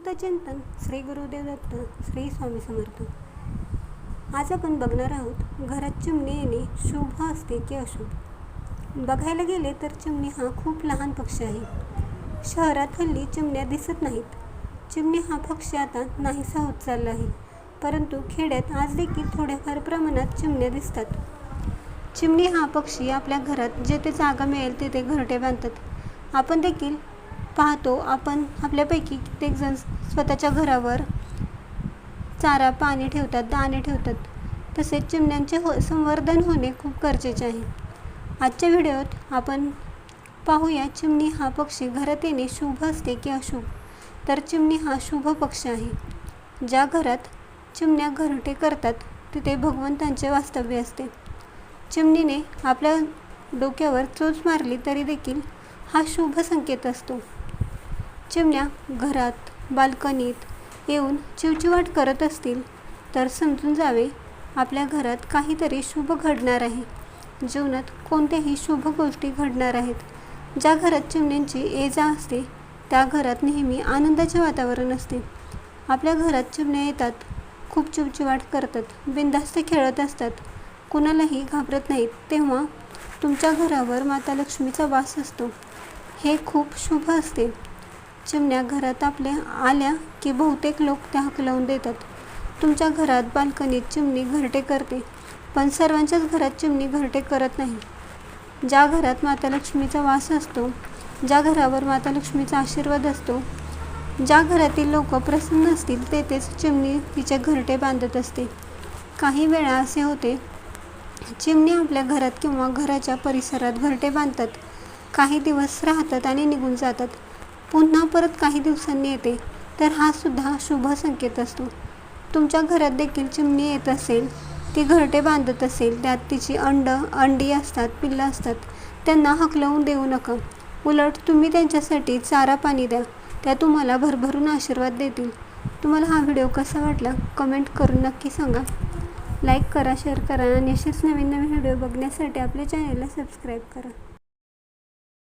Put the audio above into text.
अवधूत चिंतन श्री गुरुदेव दत्त श्री स्वामी समर्थ. आज आपण बघणार आहोत घरात चिमणी येणे शुभ असते की अशुभ? बघायला गेले तर चिमणी हा खूप लहान पक्षी आहे. शहरात हल्ली चिमण्या दिसत नाहीत. चिमणी हा पक्षी आता नाहीसा होत चालला आहे. परंतु खेड्यात आज देखील थोड्याफार प्रमाणात चिमण्या दिसतात. चिमणी हा पक्षी आपल्या घरात जेथे जागा मिळेल तेथे घरटे बांधतात. आपण देखील पाहतो. आपण आपल्यापैकी कित्येकजण स्वतःच्या घरावर चारा पाणी ठेवतात दाणे ठेवतात. तसेच चिमण्यांचे हो संवर्धन होणे खूप गरजेचे आहे. आजच्या व्हिडिओत आपण पाहूया चिमणी हा पक्षी घरात येणे शुभ असते की अशुभ? तर चिमणी हा शुभ पक्षी आहे. ज्या घरात चिमण्या घरटे करतात तिथे भगवंतांचे वास्तव्य असते. चिमणीने आपल्या डोक्यावर चोच मारली तरी देखील हा शुभ संकेत असतो. चिमण्या घरात बाल्कनीत येऊन चिवचिवाट करत असतील तर समजून जावे आपल्या घरात काहीतरी शुभ घडणार आहे. जीवनात कोणत्याही शुभ गोष्टी घडणार आहेत. ज्या घरात चिमण्यांची ये जा असते त्या घरात नेहमी आनंदाचे वातावरण असते. आपल्या घरात चिमण्या येतात खूप चिवचिवाट करतात बिनधास्त खेळत असतात. कुणालाही घाबरत नाहीत तेव्हा तुमच्या घरावर माता लक्ष्मीचा वास असतो. हे खूप शुभ असते. चिमण्या घरात आपल्या आल्या की बहुतेक लोक त्या हकलवून देतात. तुमच्या घरात बाल्कनीत चिमणी घरटे करते पण सर्वांच्याच घरात चिमणी घरटे करत नाही. ज्या घरात माता लक्ष्मीचा वास असतो ज्या घरावर माता लक्ष्मीचा आशीर्वाद असतो ज्या घरातील लोक प्रसन्न असतील तेथेच चिमणी तिचे घरटे बांधत असते. काही वेळा असे होते चिमणी आपल्या घरात किंवा घराच्या परिसरात घरटे बांधतात. काही दिवस राहतात आणि निघून जातात. पुन्हा परत काही दिवसांनी येते तर हा सुद्धा शुभ संकेत असतो. तुमच्या घरात देखील चिमणी येत असेल ती घरटे बांधत असेल त्यात तिची अंड अंडी असतात पिल्लं असतात त्यांना हकलवून देऊ नका. उलट तुम्ही त्यांच्यासाठी चारा पाणी द्या त्या तुम्हाला भरभरून आशीर्वाद देतील. तुम्हाला हा व्हिडिओ कसा वाटला कमेंट करून नक्की सांगा. लाईक करा शेअर करा आणि असेच नवीन नवीन व्हिडिओ बघण्यासाठी आपल्या चॅनलला सबस्क्राईब करा.